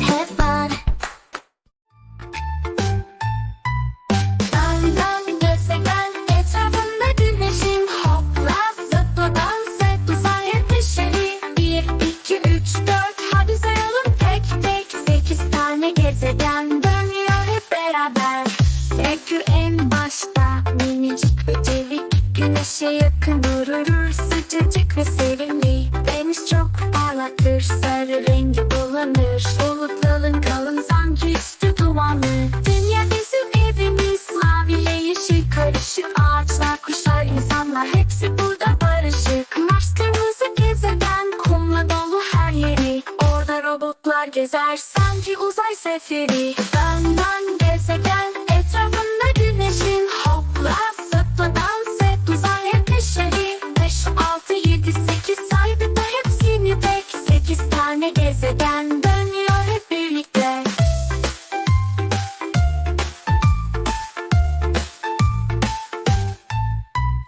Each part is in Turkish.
hep var Dön dön gezegen etrafında güneşin Hopla zıpla Bir, iki, üç, dört hadi sayalım. Tek tek Sekiz tane gezegen dönüyor hep beraber. Ekü en başta minicik ve Güneşe yakın durur sıcacık ve sevimli. Deniz çok parlaktır gezer. Sanki uzay seferi dön gezegen etrafında güneşin. Hopla zıpla dans et uzaya dışarı Beş, altı, yedi, sekiz saydık da hepsini tek. Sekiz tane gezegen dönüyor hep birlikte.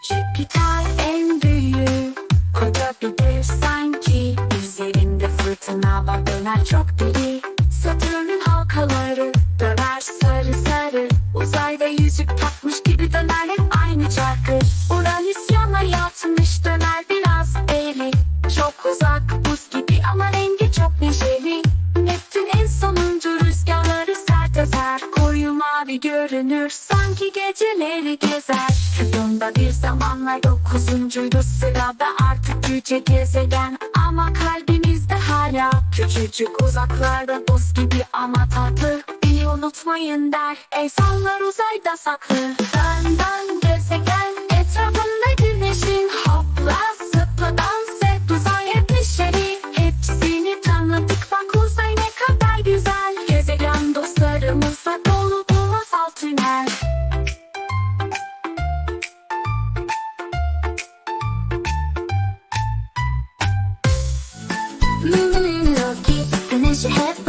Jüpiter çok deli. Satürn'ün halkaları döner sarı sarı. Uzayda yüzük takmış gibi döner hep aynı çarkı. Uranüs yana yatmış döner biraz eğri. Çok uzak buz gibi ama rengi çok neşeli. Neptün en sonuncu rüzgarları sert eser Koyu mavi görünür sanki geceleri gezer. Yılında bir zamanlar dokuzuncuydu sırada artık yüce gezegen. Ama hala Küçücük uzaklarda buz gibi ama tatlı. Bir unutmayın der Ey sallar uzayda saklı. Benden gezegen etrafında güneşin. Hopla zıpla dans et uzay hep işleri Hepsini tanıdık bak uzay ne kadar güzel. Gezegen dostlarımızla dolu bu masal tünel. Müzik have